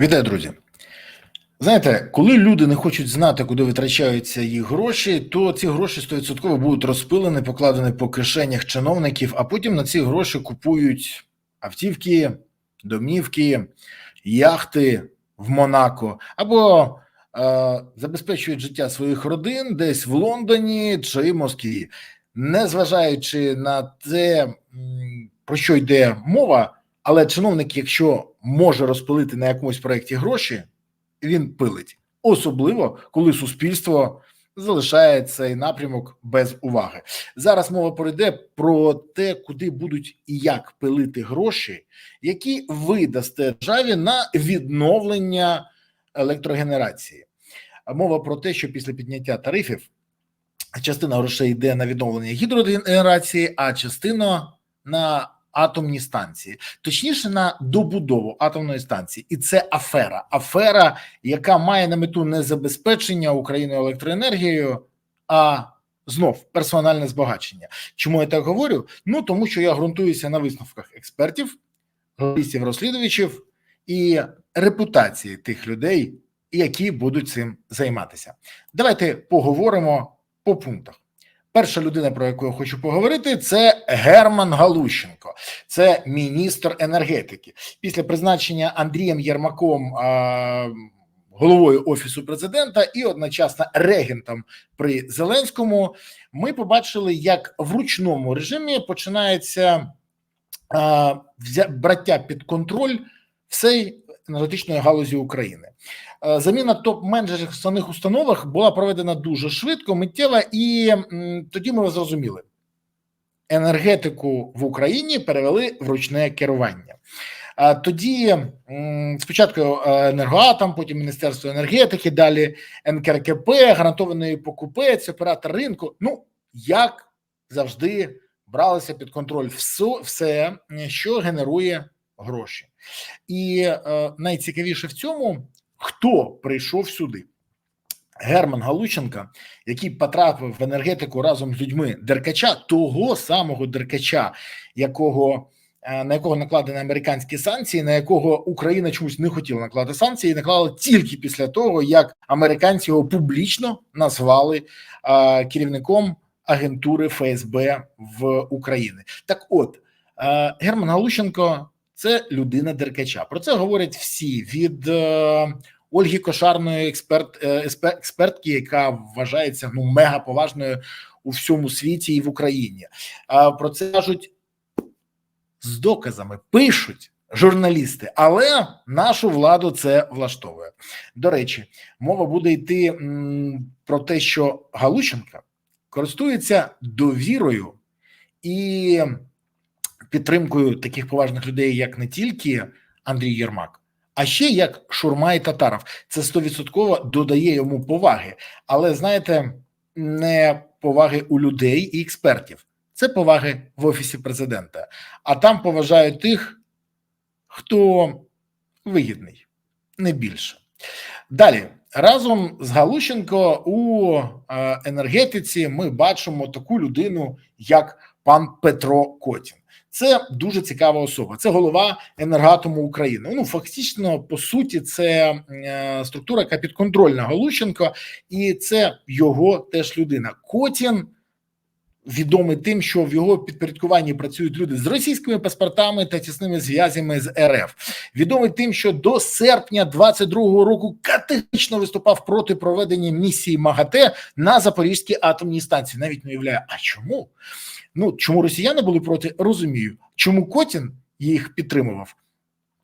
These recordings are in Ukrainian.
Вітаю, друзі. Знаєте, коли люди не хочуть знати, куди витрачаються їх гроші, то ці гроші 100% будуть розпилені, покладені по кишенях чиновників, а потім на ці гроші купують автівки, домівки, яхти в Монако або е, забезпечують життя своїх родин десь в Лондоні чи Москві, незважаючи на те, про що йде мова. Але чиновник, якщо може розпилити на якомусь проєкті гроші, він пилить, особливо коли суспільство залишає цей напрямок без уваги. Зараз мова пройде про те, куди будуть і як пилити гроші, які ви дасте державі на відновлення електрогенерації. Мова про те, що після підняття тарифів частина грошей йде на відновлення гідрогенерації, а частина на атомні станції, точніше на добудову атомної станції, і це афера. Афера, яка має на мету не забезпечення Україною електроенергією, а знов персональне збагачення. Чому я так говорю? Ну тому що я ґрунтуюся на висновках експертів, журналістів, розслідувачів і репутації тих людей, які будуть цим займатися. Давайте поговоримо по пунктах. Перша людина, про яку я хочу поговорити, це Герман Галущенко, це міністр енергетики. Після призначення Андрієм Єрмаком головою офісу президента і одночасно регентом при Зеленському. Ми побачили, як в ручному режимі починається а, браття під контроль всей енергетичної галузі України. Заміна топ-менеджерів в самих установах була проведена дуже швидко, миттєво, і тоді ми зрозуміли, енергетику в Україні перевели в ручне керування. Тоді спочатку е, енергоатом, потім Міністерство енергетики, далі НКРКП, гарантований покупець, оператор ринку. Ну як завжди бралися під контроль все, все що генерує гроші. І е, найцікавіше в цьому, хто прийшов сюди. Герман Галученка, який потрапив в енергетику разом з людьми Деркача, того самого Деркача, якого е, на якого накладені американські санкції, на якого Україна чомусь не хотіла накладати санкції, і наклала тільки після того, як американці його публічно назвали е, керівником агентури ФСБ в Україні. Так, от е, Герман Галущенко це людина Деркача. Про це говорять всі від Ольги Кошарної, експерт, е, експертки, яка вважається ну мега поважною у всьому світі і в Україні. Про це кажуть з доказами, пишуть журналісти, але нашу владу це влаштовує. До речі, мова буде йти про те, що Галущенка користується довірою і підтримкою таких поважних людей, як не тільки Андрій Єрмак, а ще як Шурма і Татаров. Це стовідсотково додає йому поваги, але знаєте, не поваги у людей і експертів, це поваги в офісі президента. А там поважають тих, хто вигідний, не більше. Далі разом з Галущенко у е, енергетиці ми бачимо таку людину, як пан Петро Котін. Це дуже цікава особа. Це голова енергатому України. Ну фактично, по суті, це е, структура, яка підконтрольна Галущенко, і це його теж людина. Котін відомий тим, що в його підпорядкуванні працюють люди з російськими паспортами та тісними зв'язями з РФ. Відомий тим, що до серпня 22-го року категорично виступав проти проведення місії МАГАТЕ на Запорізькій атомній станції. Навіть не уявляє, а чому? Ну чому росіяни були проти? Розумію. Чому Котін їх підтримував?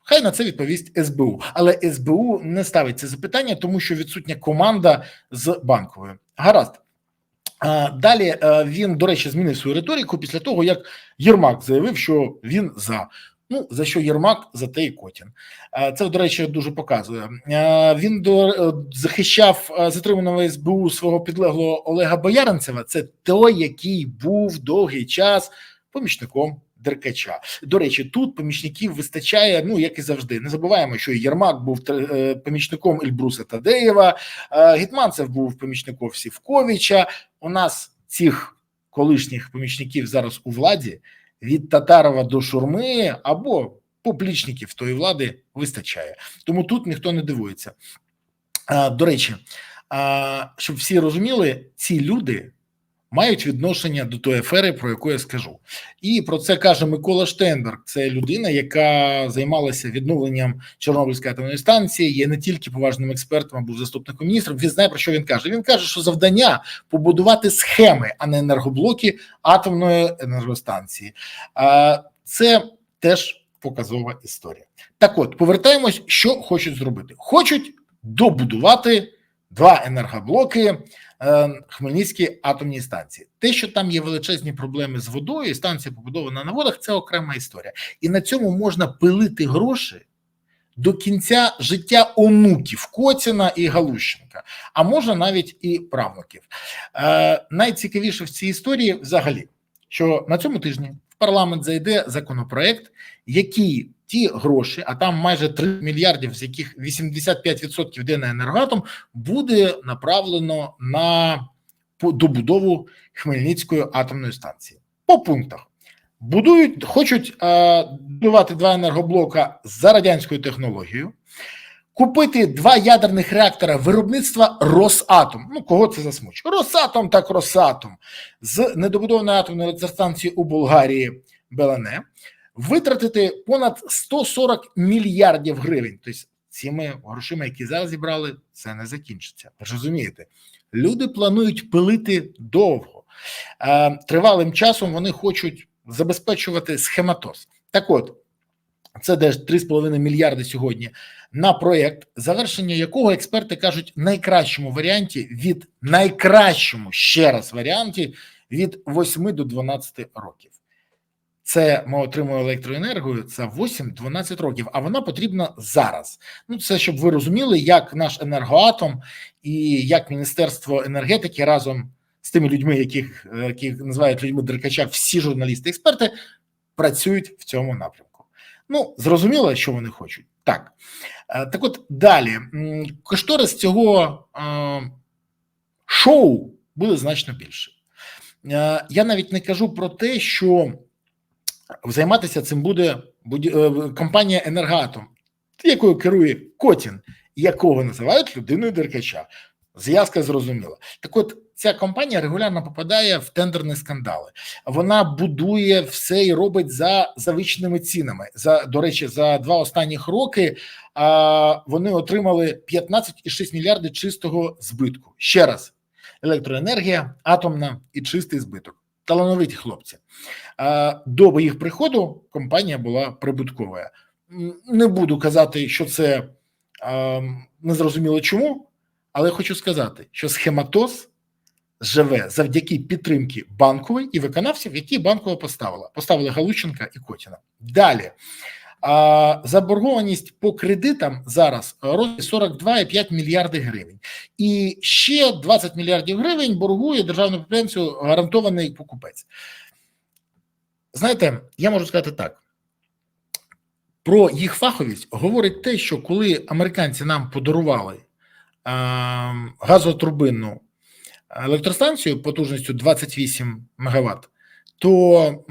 Хай на це відповість СБУ, але СБУ не ставить це запитання, тому що відсутня команда з банковою. Гаразд. Далі е, він, до речі, змінив свою риторику після того, як Єрмак заявив, що він за. Ну за що Єрмак, за те і Котін. Е, Це, до речі, дуже показує. Е, Він до е, захищав затриманого СБУ свого підлеглого Олега Бояринцева. Це той, який був довгий час помічником Деркача. До речі, тут помічників вистачає. Ну як і завжди. Не забуваємо, що Єрмак був помічником Ельбруса Тадеєва, Гетманцев був помічником Сівковича. У нас цих колишніх помічників зараз у владі від Татарова до Шурми або поплічників тої влади вистачає. Тому тут ніхто не дивується. А, До речі, а, щоб всі розуміли, ці люди мають відношення до тої афери, про яку я скажу. І про це каже Микола Штенберг. Це людина, яка займалася відновленням Чорнобильської атомної станції, є не тільки поважним експертом, а був заступником міністра. Він знає про що він каже. Він каже, що завдання побудувати схеми, а не енергоблоки атомної енергостанції. Це теж показова історія. Так, от повертаємось, що хочуть зробити. Хочуть добудувати два енергоблоки. Е, Хмельницькій атомній станції. Те, що там є величезні проблеми з водою, і станція побудована на водах, це окрема історія. І на цьому можна пилити гроші до кінця життя онуків Коціна і Галущенка, а може навіть і правнуків. Е, Найцікавіше в цій історії взагалі, що на цьому тижні в парламент зайде законопроект, який ті гроші, а там майже 3 мільярдів, з яких 85% йде на енергоатом, буде направлено на добудову Хмельницької атомної станції. По пунктах будують, хочуть е, будувати два енергоблока за радянською технологією. Купити два ядерних реактора виробництва Росатом. Ну, кого це засмучує? Росатом так Росатом з недобудованої атомної електростанції у Болгарії Белене витратити понад 140 мільярдів гривень. Тобто цими грошима, які зараз зібрали, це не закінчиться. Ви ж розумієте, люди планують пилити довго. Е, Тривалим часом вони хочуть забезпечувати схематоз. Так от. Це десь 3,5 мільярди сьогодні на проєкт, завершення якого експерти кажуть найкращому варіанті від найкращому ще раз варіанті від 8 до 12 років. Це ми отримуємо електроенергію це 8-12 років, а вона потрібна зараз. Ну це щоб ви розуміли, як наш енергоатом і як Міністерство енергетики разом з тими людьми, яких яких називають людьми Деркача, всі журналісти, експерти працюють в цьому напрямку. Ну зрозуміло, що вони хочуть. Так так, от далі кошторис цього е, шоу буде значно більше. Е, я навіть не кажу про те, що займатися цим буде е, компанія Енергатом, якою керує Котін, якого називають людиною Деркача. Зв'язка зрозуміла. Так, от ця компанія регулярно попадає в тендерні скандали. Вона будує все і робить за завищеними цінами. За до речі, за два останніх роки а, вони отримали 15,6 мільярди чистого збитку. Ще раз: електроенергія, атомна і чистий збиток талановиті хлопці. До їх приходу компанія була прибутковою. Не буду казати, що це незрозуміло чому, але хочу сказати, що схематоз живе завдяки підтримки банкової і виконавців, які банкова поставила. Поставили Галученка і Котіна. Далі а заборгованість по кредитам зараз розмір 42,5 мільярди гривень, і ще 20 мільярдів гривень боргує державну підприємцю гарантований покупець. Знаєте, я можу сказати так. Про їх фаховість говорить те, що коли американці нам подарували е, газотурбинну електростанцію потужністю 28 МВт, то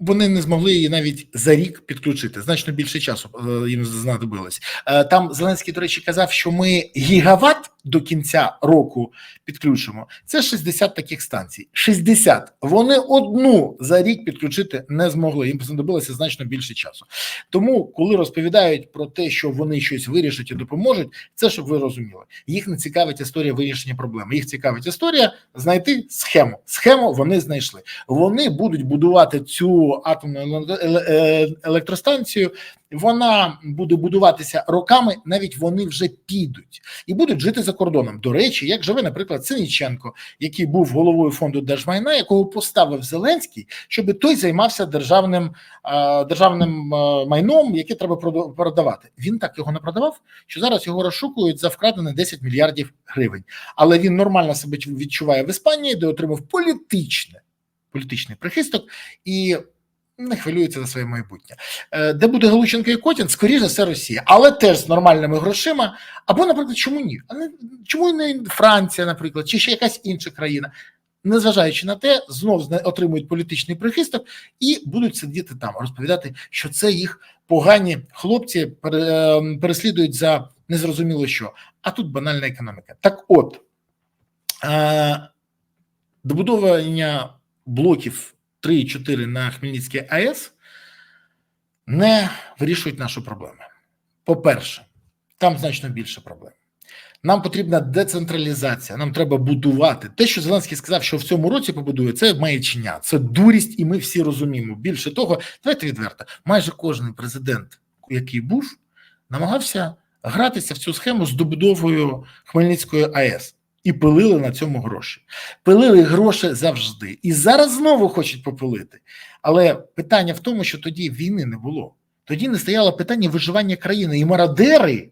вони не змогли її навіть за рік підключити. Значно більше часу е, їм знадобилось. Е, там Зеленський, до речі, казав, що ми гігават до кінця року підключимо. Це 60 таких станцій. 60. Вони одну за рік підключити не змогли. Їм знадобилося значно більше часу. Тому, коли розповідають про те, що вони щось вирішать і допоможуть, це щоб ви розуміли. Їх не цікавить історія вирішення проблеми. Їх цікавить історія знайти схему. Схему вони знайшли. Вони будуть будувати цю атомну е, електростанцію вона буде будуватися роками, навіть вони вже підуть і будуть жити за кордоном. До речі, як живе, наприклад, Синіченко, який був головою фонду держмайна, якого поставив Зеленський, щоб той займався державним державним майном, яке треба продавати. Він так його не продавав, що зараз його розшукують за вкрадене 10 мільярдів гривень. Але він нормально себе відчуває в Іспанії, де отримав політичне політичний прихисток і не хвилюється за своє майбутнє. Е, де буде Галученко і Котін, скоріше все Росія, але теж з нормальними грошима. Або, наприклад, чому ні? А не чому не Франція, наприклад, чи ще якась інша країна? незважаючи на те, знов отримують політичний прихисток і будуть сидіти там, розповідати, що це їх погані хлопці е, переслідують за незрозуміло що. А тут банальна економіка. Так от е, добудовування блоків 3 і 4 на Хмельницькій АЕС не вирішують нашу проблему. По-перше, там значно більше проблем. Нам потрібна децентралізація. Нам треба будувати те, що Зеленський сказав, що в цьому році побудує, це маячня, це дурість, і ми всі розуміємо. Більше того, давайте відверто, майже кожен президент, який був, намагався гратися в цю схему з добудовою Хмельницької АЕС і пилили на цьому гроші. Пилили гроші завжди. І зараз знову хочуть попилити. Але питання в тому, що тоді війни не було. Тоді не стояло питання виживання країни. І мародери,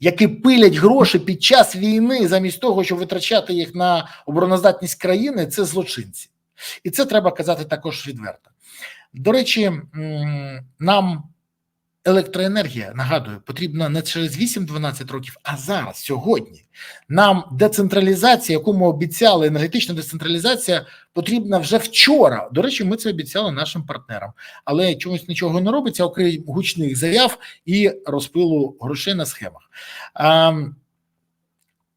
які пилять гроші під час війни, замість того, щоб витрачати їх на обороноздатність країни, це злочинці. І це треба казати також відверто. До речі, нам електроенергія, нагадую, потрібна не через 8-12 років, а зараз, сьогодні. Нам децентралізація, яку ми обіцяли, енергетична децентралізація потрібна вже вчора. До речі, ми це обіцяли нашим партнерам, але чомусь нічого не робиться, окрім гучних заяв і розпилу грошей на схемах. А,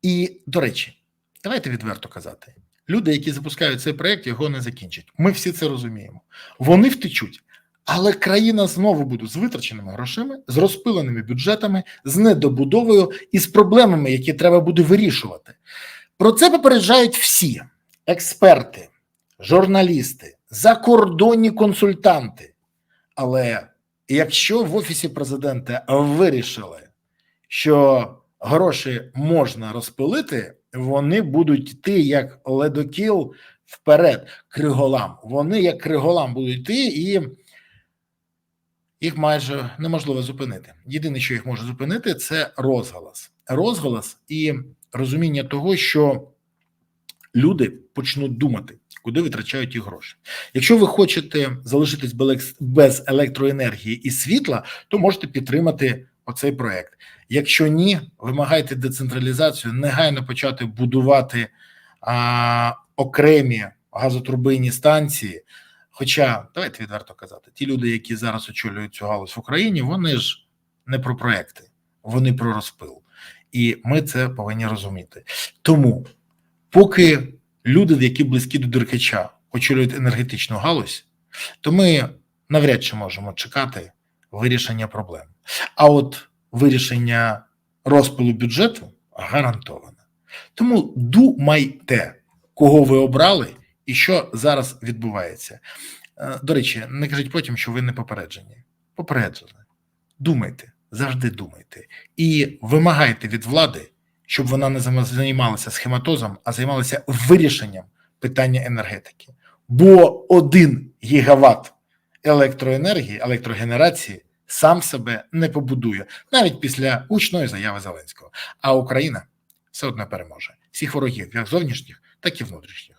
і до речі, давайте відверто казати: люди, які запускають цей проект, його не закінчать. Ми всі це розуміємо. Вони втечуть. Але країна знову буде з витраченими грошима, з розпиленими бюджетами, з недобудовою і з проблемами, які треба буде вирішувати. Про це попереджають всі експерти, журналісти, закордонні консультанти. Але якщо в офісі президента вирішили, що гроші можна розпилити, вони будуть йти як ледокіл вперед, криголам. Вони як криголам будуть йти і їх майже неможливо зупинити. Єдине, що їх може зупинити, це розголос. Розголос і розуміння того, що люди почнуть думати, куди витрачають їх гроші. Якщо ви хочете залишитись без- електроенергії і світла, то можете підтримати оцей проект. Якщо ні, вимагайте децентралізацію, негайно почати будувати а, окремі газотурбинні станції. Хоча давайте відверто казати, ті люди, які зараз очолюють цю галузь в Україні, вони ж не про проекти, вони про розпил. І ми це повинні розуміти. Тому, поки люди, які близькі до Деркача, очолюють енергетичну галузь, то ми навряд чи можемо чекати вирішення проблем. А от вирішення розпилу бюджету гарантовано. Тому думайте, кого ви обрали і що зараз відбувається. Е, До речі, не кажіть потім, що ви не попереджені. Попереджені. Думайте, завжди думайте. І вимагайте від влади, щоб вона не займалася схематозом, а займалася вирішенням питання енергетики. Бо один гігават електроенергії, електрогенерації сам себе не побудує, навіть після гучної заяви Зеленського. А Україна все одно переможе всіх ворогів, як зовнішніх, так і внутрішніх.